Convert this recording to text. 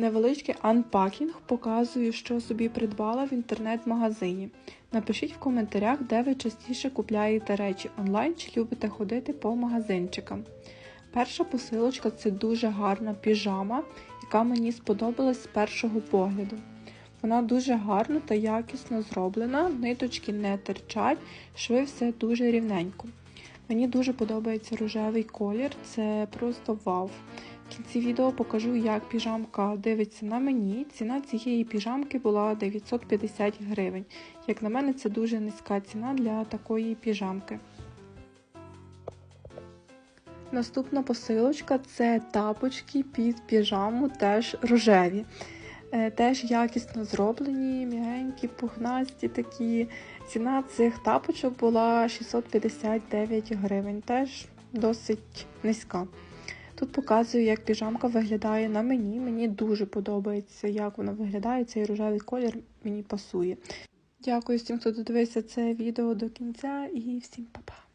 Невеличкий анпакінг показую, що собі придбала в інтернет-магазині. Напишіть в коментарях, де ви частіше купляєте речі онлайн чи любите ходити по магазинчикам. Перша посилочка це дуже гарна піжама, яка мені сподобалась з першого погляду. Вона дуже гарно та якісно зроблена, ниточки не терчать, шви все дуже рівненько. Мені дуже подобається рожевий колір, це просто вау. В кінці відео покажу, як піжамка дивиться на мені. Ціна цієї піжамки була 950 гривень. Як на мене, це дуже низька ціна для такої піжамки. Наступна посилочка це тапочки під піжаму, теж рожеві. Е, Теж якісно зроблені, м'ягенькі, пухнасті такі. Ціна цих тапочок була 659 гривень, теж досить низька. Тут показую, як піжамка виглядає на мені. Мені дуже подобається, як вона виглядає. Цей рожевий колір мені пасує. Дякую всім, хто додивився це відео до кінця, і всім па-па!